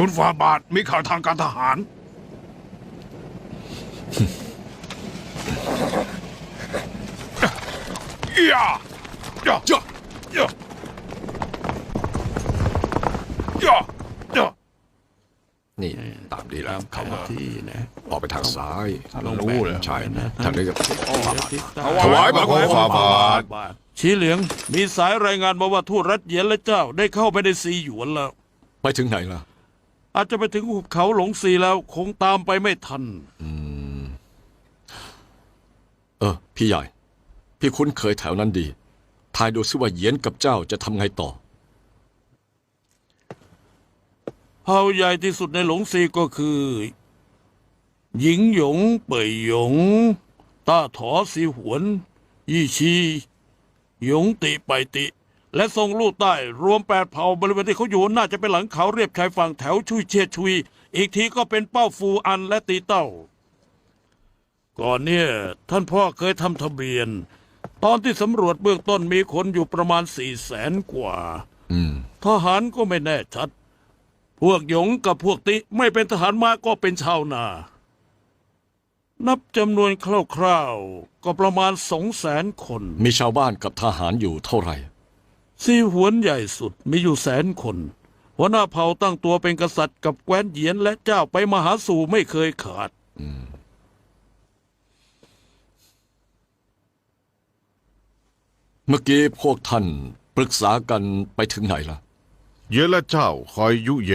ทูลฝ่าบาทมีข่าวทางการทหาร ย่าย่าจ้ะย่าย่าย่านี่ตามดีแล้ว เข้าเข้ามามาที่นะ ออกไปทางซ้ายลงรู้เลยใช่นะทางนี้ก็ถวายบังคมฝ่าบาทชี้เหลียงมีสายรายงานมาว่าทูตรัสเยียนและเจ้าได้เข้าไปในซีหยวนแล้ว ไปถึงไหนล่ะ อาจจะไปถึงหุบเขาหลงซีแล้วคงตามไปไม่ทัน เออ พี่ใหญ่ พี่คุ้นเคยแถวนั้นดี ทายดูซิว่าเหยียนกับเจ้าจะทำไงต่อ เผ่าใหญ่ที่สุดในหลงซีก็คือ หญิงหยง เป่ยหยง ต้าถอซีหวน ยี่ชี หยงติไปติ และทรงลู่ใต้รวมแปดเผ่าบริเวณที่เขาอยู่น่าจะเป็นหลังเขาเรียบชายฝั่งแถวชุยเชียชุย อีกทีก็เป็นเป้าฟูอันและตีเต้า ก่อนเนี่ยท่านพ่อเคยทำทะเบียน ตอนที่สำรวจเบื้องต้นมีคนอยู่ประมาณสี่แสนกว่าอืมทหารก็ไม่แน่ชัด พวกหยงกับพวกติไม่เป็นทหารมาก็เป็นชาวนา นับจำนวนคร่าวๆก็ประมาณสองแสนคน มีชาวบ้านกับทหารอยู่เท่าไหร่ ซีหวนใหญ่สุดมีอยู่แสนคน หัวหน้าเผ่าตั้งตัวเป็นกษัตริย์กับแคว้นเหยียนและเจ้าไปมาหาสู่ไม่เคยขาด เมื่อกี้พวกท่านปรึกษากันไปถึงไหนล่ะ เยอะและเจ้าคอยยุแย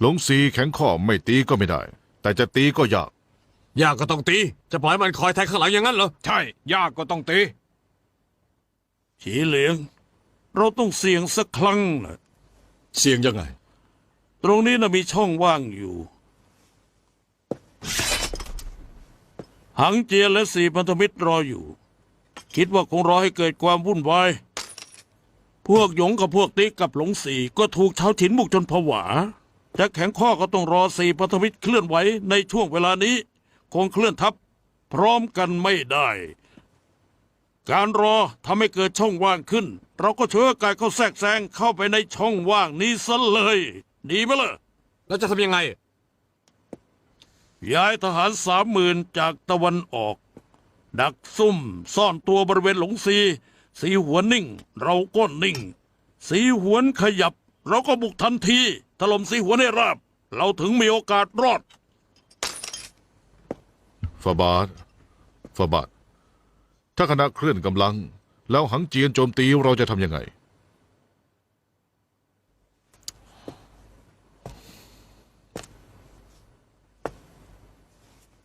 หลงสีแข็งข้อไม่ตีก็ไม่ได้ แต่จะตีก็ยาก ยากก็ต้องตี จะปล่อยมันคอยแทงข้างหลังอย่างนั้นเหรอ ใช่ ยากก็ต้องตี ฉีเหลียง เราต้องเสี่ยงสักครั้งนะเสียงยังไง ตรงนี้นะมีช่องว่างอยู่ หังเจียและสี่พันธมิตรรออยู่ คิดว่าคงรอให้เกิดความวุ่นวาย พวกหยงกับพวกติ๊กกับหลงสีก็ถูกชาวถิ่นบุกจนผวา จะแข็งข้อก็ต้องรอสี่พันธมิตรเคลื่อนไหวในช่วงเวลานี้ คงเคลื่อนทัพพร้อมกันไม่ได้ การรอทำให้เกิดช่องว่างขึ้น เราก็เชื้อกายเข้าแทรกแซงเข้าไปในช่องว่างนี้ซะเลย ดีไหมล่ะแล้วจะทำยังไง ย้ายทหารสามหมื่นจากตะวันออก ดักซุ่มซ่อนตัวบริเวณหลงซี สีหวนนิ่ง เราก็นิ่ง สีหวนขยับ เราก็บุกทันทีถล่มสีหวนให้ราบ เราถึงมีโอกาสรอด ฟาบาทฟาบาท ถ้าคณะเคลื่อนกำลัง แล้วหังเจียนโจมตีเราจะทำยังไง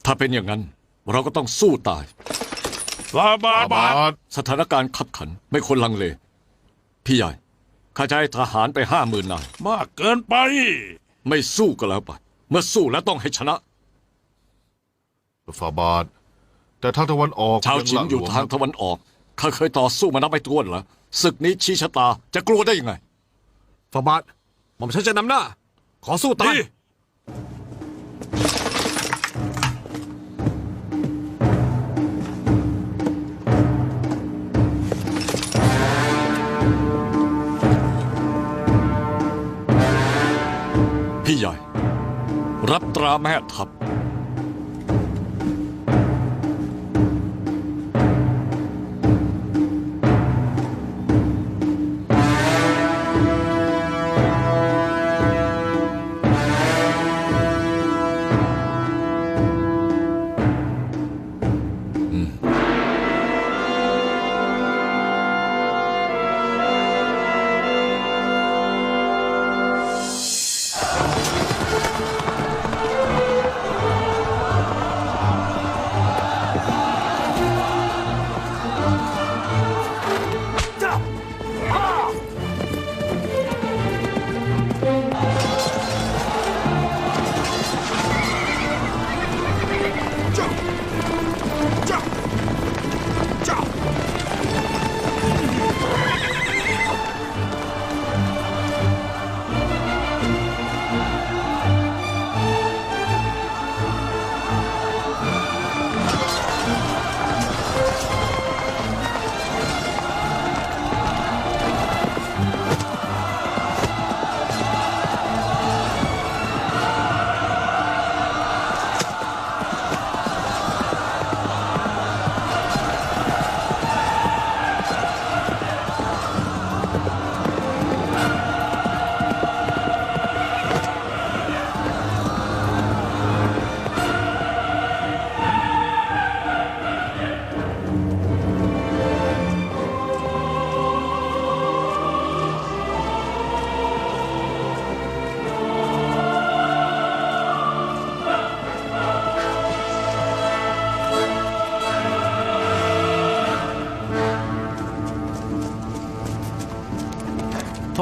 ถ้าเป็นอย่างนั้น เราก็ต้องสู้ตายฟาบาฟาบาบาททสถานการณ์ขับขันไม่ควรลังเล พี่ใหญ่ ข้าจะให้ทหารไปห้าหมื่นนาย มากเกินไป ไม่สู้ก็แล้วไป เมื่อสู้แล้วต้องให้ชนะฟาบาท แต่ทางตะวันออกชาวชินอยู่ทางตะวันออกข้าเคยต่อสู้มานับไม่ถ้วนแล้วศึกนี้ชี้ชะตาจะกลัวได้ยังไงฟาบาทหม่อมฉันจะนำหน้า ขอสู้ตายดีพี่ใหญ่ รับตราแม่ทัพ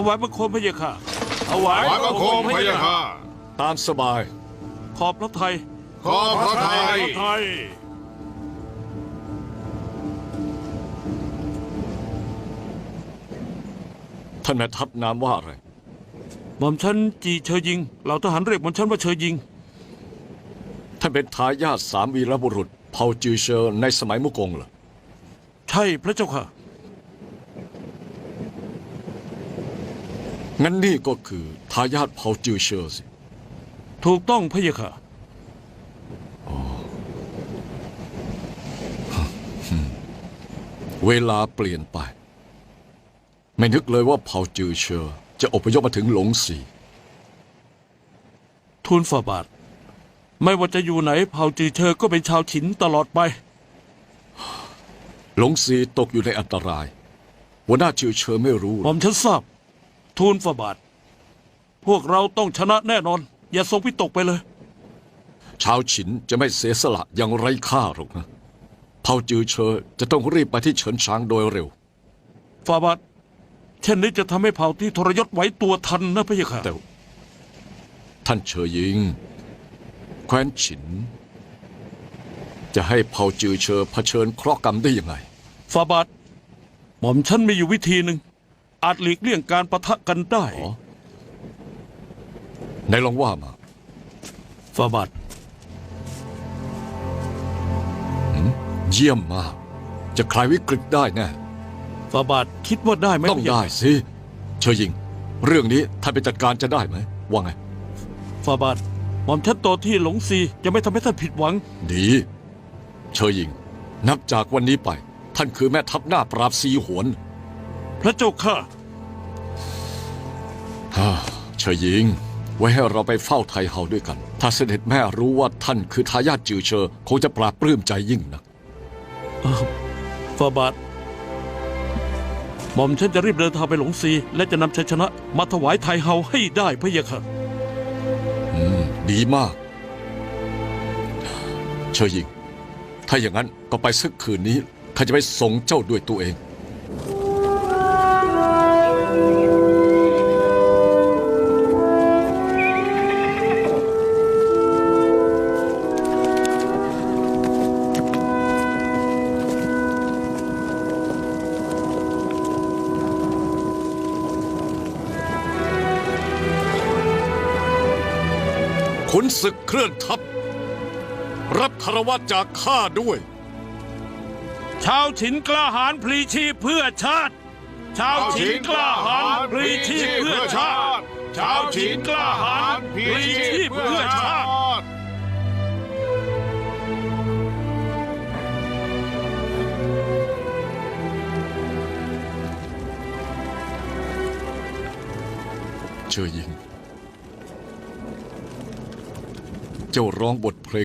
วายบังคมพระเยาค่ะถวายถวายบังคมพระยาค่ะตามสบาย ขอบพระไทยขอพระไทย พระไทย ท่านแม่ทัพนามว่าอะไร หม่อมฉันจีเชยยิง เหล่าทหารเรียกหม่อมฉันว่าเชยยิง ท่านเป็นทายาทสามวีรบุรุษ เผ่าจือเชอในสมัยมุกงเหรอ ใช่พระเจ้าค่ะ งั้นนี่ก็คือทายาทเผ่าจือเชอสิถูกต้องพระเยาค่ะ เวลาเปลี่ยนไป ไม่นึกเลยว่าเผ่าจือเชอจะอพยพมาถึงหลงสีทูลฝ่าบาท ไม่ว่าจะอยู่ไหนเผ่าจือเชอก็เป็นชาวฉินตลอดไป หลงสีตกอยู่ในอันตรายหัวหน้าจือเชอไม่รู้หม่อมฉันทราบ ทูลฝ่าบาท พวกเราต้องชนะแน่นอน อย่าทรงพิตกไปเลย ชาวฉินจะไม่เสียสละอย่างไร้ค่าหรอกนะเผ่าจือเชอจะต้องรีบไปที่เฉินชางโดยเร็ว ฝ่าบาทเช่นนี้จะทำให้เผ่าที่ทรยศไหวตัวทันนะพระเยาค่ะแต่ ท่านเชอยิง แคว้นฉิน จะให้เผ่าจือเชอเผชิญเคราะห์กรรมได้ยังไง ฝ่าบาทหม่อมฉันมีอยู่วิธีหนึ่ง อาจหลีกเลี่ยงการประทะกันได้อ๋อไหนลองว่ามาฝ่าบาทเยี่ยมมาก จะคลายวิกฤตได้แน่ฝ่าบาทคิดว่าได้ไหมต้องพระเยาได้ค่ะสิเชอยิง เรื่องนี้ท่านไปจัดการจะได้ไหมว่าไงฝ่าบาทหม่อมฉันโตที่หลงซีจะไม่ทำให้ท่านผิดหวัง ดี เชอยิง นับจากวันนี้ไป ท่านคือแม่ทัพหน้าปราบซีหวน พระเจ้าค่ะ ฮ่าเชอยิง ไว้ให้เราไปเฝ้าไทเฮาด้วยกัน ถ้าเสด็จแม่รู้ว่าท่านคือทายาทจือเชอคงจะปราบปลื้มใจยิ่งนักฝ่าบาทหม่อมฉันจะรีบเดินทางไปหลงซี และจะนำชัยชนะมาถวายไทยเฮาให้ได้พระเยาค่ะอืมดีมาก เชอยิง ถ้าอย่างนั้นก็ไปสักคืนนี้ข้าจะไปส่งเจ้าด้วยตัวเอง ขุนศึกเคลื่อนทัพ รับคารวะจากข้าด้วย ชาวฉินกล้าหาญพลีชีพเพื่อชาติ ชาวฉินกล้าหาญพลีชีพเพื่อชาติ ชาวฉินกล้าหาญพลีชีพเพื่อชาติ จ้าร้องบทเพลง